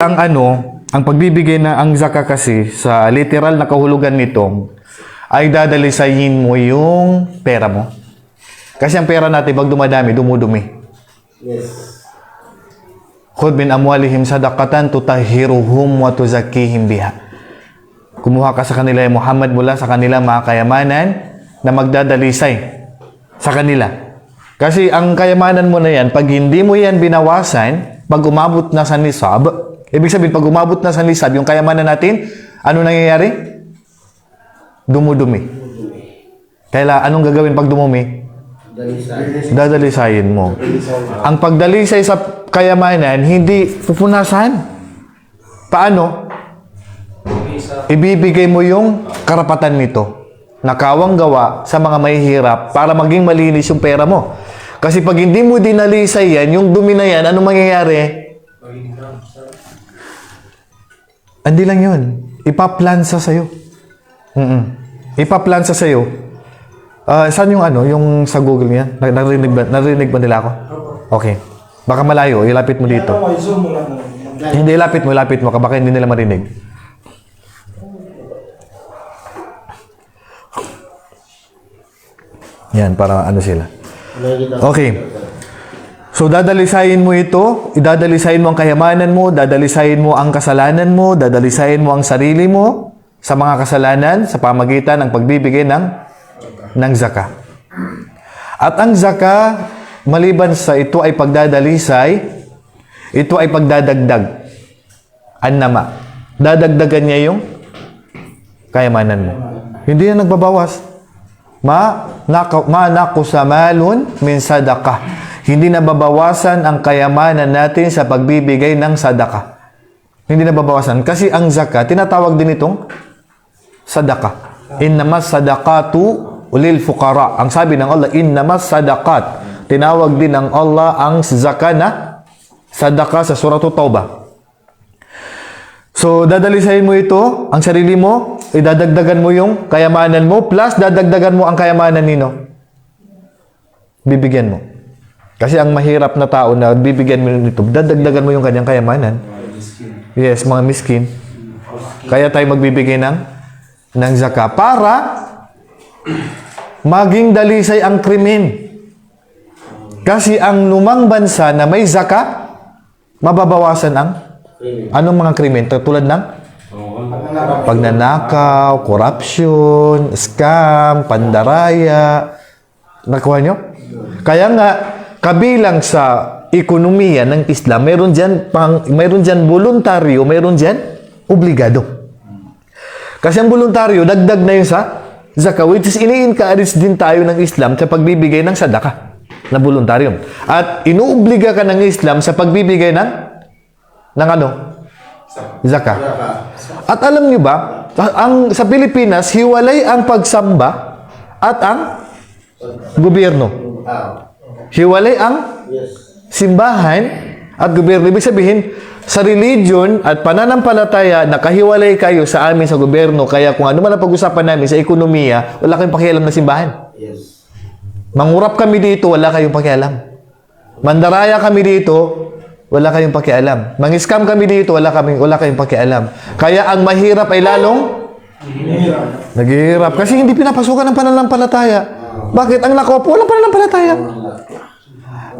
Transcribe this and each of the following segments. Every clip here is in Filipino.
ang ano, ang pagbibigay na ang zaka kasi sa literal na kahulugan nito ay dadalisayin mo yung pera mo. Kasi ang pera natin pag dumadami, dumudumi. Yes. Khud min amwalihim sadaqatan tutahhiruhum wa tuzakkihim biha. Kumuha ka sa kanila ya Muhammad mula sa kanila mga kayamanan na magdadalisay sa kanila. Kasi ang kayamanan mo na yan, pag hindi mo yan binawasan, pag umabot na sa nisab, ibig sabihin, pag umabot na sa nisab, yung kayamanan natin, ano nangyayari? Dumudumi. Kaya anong gagawin pag dumumi? Dalisay. Dadalisayin mo. Ang pagdalisay sa kayamanan, hindi pupunasan. Paano? Ibibigay mo yung karapatan nito. Nakawang gawa sa mga mahihirap para maging malinis yung pera mo. Kasi pag hindi mo dinalisay yan, yung dumi na yan, ano mangyayari? Hindi lang yun. Ipaplansa sa'yo. Mm Ipaplansa sa'yo. Ah, saan yung ano, yung sa Google niya? Na- Narinig ba, narinig ba nila ako? Okay. Baka malayo, ilapit mo dito. Hindi, ilapit mo, ilapit mo. Baka hindi nila marinig. Yan, para ano sila. Okay. So, dadalisayin mo ito, idadalisayin mo ang kayamanan mo, dadalisayin mo ang kasalanan mo, dadalisayin mo ang sarili mo sa mga kasalanan sa pamagitan ng pagbibigay ng, ng zaka. At ang zaka, maliban sa ito ay pagdadalisay, ito ay pagdadagdag. Annama. Dadagdagan niya yung kayamanan mo. Hindi yan nagbabawas. Ma, naka, ma nakusamalun min sadaka. Hindi nababawasan ang kayamanan natin sa pagbibigay ng sadaka. Hindi nababawasan. Kasi ang zakat, tinatawag din itong sadaka. Innamas sadaqatu ulil fuqara. Ang sabi ng Allah, innamas sadaqat. Tinawag din ng Allah ang zaka na sadaka sa surah Taubah. So, dadalisayin mo ito, ang sarili mo, idadagdagan mo yung kayamanan mo, plus dadagdagan mo ang kayamanan nino. Bibigyan mo. Kasi ang mahirap na tao na bibigyan mo nito, dadagdagan mo yung kanyang kayamanan. Yes, mga miskin. Kaya tayo magbibigay ng, ng zaka para maging dalisay ang krimen. Kasi ang lumang bansa na may zaka, mababawasan ang Anong mga krimen? Tulad ng pagnanakaw, corruption, scam, pandaraya. Nakuha nyo? Kaya nga, kabilang sa ekonomiya ng Islam, meron dyan, pang, meron dyan voluntaryo, meron dyan obligado. Kasi ang voluntaryo, dagdag na yun sa zakah, which is ini-encourage din tayo ng Islam sa pagbibigay ng sadaka na voluntaryo. At inuobliga ka ng Islam sa pagbibigay ng ng ano? Zaka. At alam niyo ba, ang sa Pilipinas hiwalay ang pagsamba at ang gobyerno. Hiwalay ang Yes. simbahan at gobyerno. Ibig sabihin, sa religion at pananampalataya, nakahiwalay kayo sa amin sa gobyerno. Kaya kung ano man ang pag-usapan namin sa ekonomiya, wala kayong pakialam na simbahan. Yes. Mangurap kami dito, wala kayong pakialam. Mandaraya kami dito, wala kayong pakialam. Mangiscam kami dito, wala kami wala kayong pakialam. Kaya ang mahirap ay lalong naghihirap kasi hindi pinapasukan ng pananampalataya. Bakit ang nakaupo walang pananampalataya?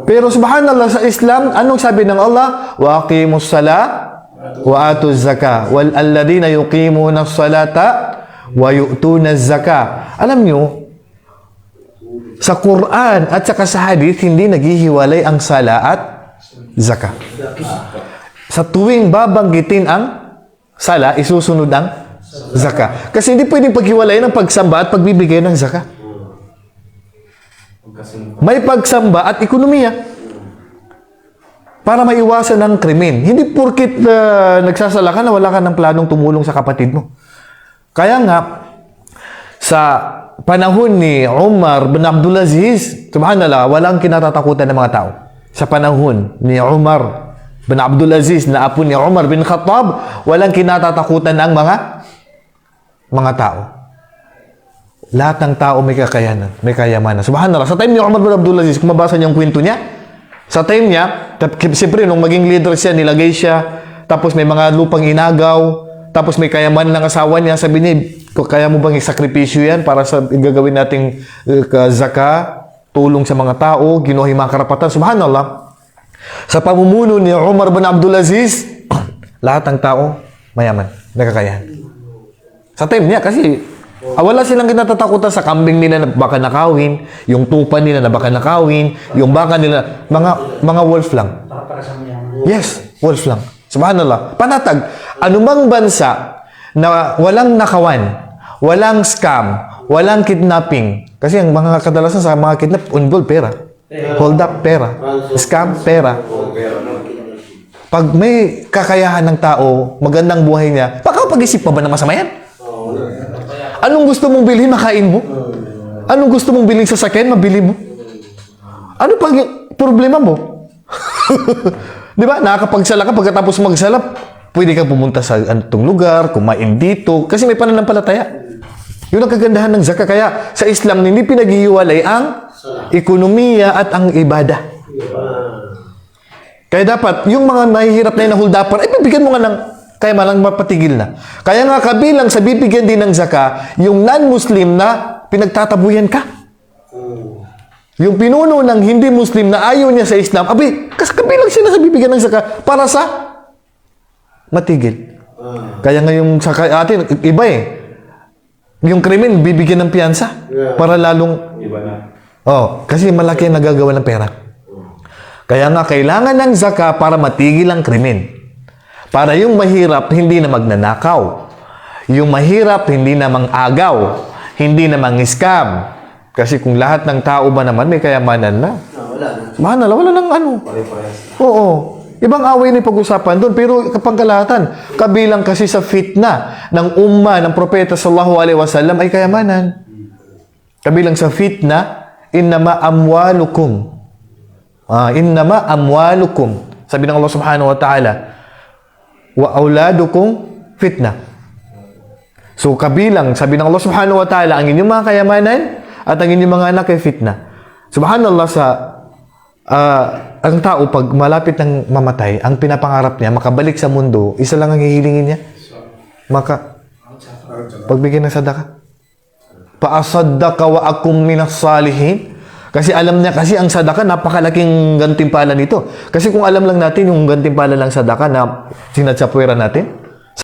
Pero subhanallah sa Islam, anong sabi ng Allah? Wa aqimus sala wa atuz zaka wal alladhina yuqimuna as-salata wa yu'tuna az-zaka. Alam nyo, sa Quran at saka sa hadith, hindi naghihiwalay ang sala at zaka. Sa tuwing babanggitin ang sala, isusunod ang zaka. Kasi hindi pwedeng paghiwalay ng pagsamba at pagbibigay ng zaka. May pagsamba at ekonomiya. Para maiwasan ng krimen. Hindi porkit uh, nagsasala ka na wala ka ng planong tumulong sa kapatid mo. Kaya nga, sa panahon ni Umar bin Abdulaziz, subhanallah, walang kinatatakutan ng mga tao. Sa panahon ni Umar bin Abdulaziz na apo ni Umar bin Khattab, walang kinatatakutan ng mga mga tao. Lahat ng tao may kakayanan, may kayamanan. Subhanallah, sa time ni Umar bin Abdulaziz, kung mabasa niyo ang kwento niya, sa time niya, siyempre, nung maging leader siya, nilagay siya, tapos may mga lupang inagaw, tapos may kayaman ng asawa niya, sabi niya, "K- kaya mo bang isakripisyo yan para sa gagawin nating uh, ka- zaka, tulong sa mga tao, ginuha yung mga karapatan. Subhanallah. Sa pamumuno ni Umar bin Abdul Aziz, lahat ng tao mayaman, nakakayahan. Sa time niya kasi ah, wala silang kinatatakutan sa kambing nila na baka nakawin, yung tupa nila na baka nakawin, yung baka nila, mga mga wolf lang. Yes, wolf lang. Subhanallah. Panatag, anumang bansa na walang nakawan, walang scam, walang kidnapping. Kasi ang mga kadalasan sa mga kidnap, involved pera. Hold up, pera. Scam, pera. Pag may kakayahan ng tao, magandang buhay niya, baka pag-isip pa ba na masama yan? Anong gusto mong bilhin, makain mo? Anong gusto mong bilhin sa sakyan, mabili mo? Ano pag problema mo? Di ba? Nakakapagsala ka pagkatapos magsalap, pwede kang pumunta sa anong lugar, kumain dito, kasi may pananampalataya. Yun ang kagandahan ng zakah. Kaya sa Islam, hindi pinaghihiwalay ang ekonomiya at ang ibada. Kaya dapat, yung mga mahihirap na yun na huldapan, ay bibigyan mo nga ng kaya malang mapatigil na. Kaya nga kabilang sa bibigyan din ng zaka, yung non-Muslim na pinagtatabuyan ka. Yung pinuno ng hindi Muslim na ayaw niya sa Islam, abi, kas kabilang sila sa bibigyan ng zaka para sa matigil. Kaya nga yung zaka atin, iba eh. Yung krimen, bibigyan ng piyansa para lalong Iba na. Oh, kasi malaki ang nagagawa ng pera. Kaya nga, kailangan ng zaka para matigil ang krimen. Para yung mahirap, hindi na magnanakaw. Yung mahirap, hindi na mang-agaw. Hindi na mang-scam. Kasi kung lahat ng tao ba naman may kayamanan na. Ah, wala na. Mahal na, wala nang ano. Oo. Ibang away na pag-usapan doon. Pero kapangkalahatan, kabilang kasi sa fitna ng umma ng propeta sallallahu alaihi wasallam ay kayamanan. Kabilang sa fitna, innama amwalukum. Ah, innama amwalukum. Sabi ng Allah subhanahu wa ta'ala, wa auladukum fitna. So kabilang, sabi ng Allah subhanahu wa ta'ala, ang inyong mga kayamanan at ang inyong mga anak ay fitna. Subhanallah sa ah, ang tao pag malapit ng mamatay, ang pinapangarap niya makabalik sa mundo, isa lang ang hihilingin niya. Maka pagbigyan ng sadaka. Paasaddaka wa akum minas salihin. Kasi alam niya, kasi ang sadaka, napakalaking gantimpala nito. Kasi kung alam lang natin yung gantimpala ng sadaka na sinatsapwera natin,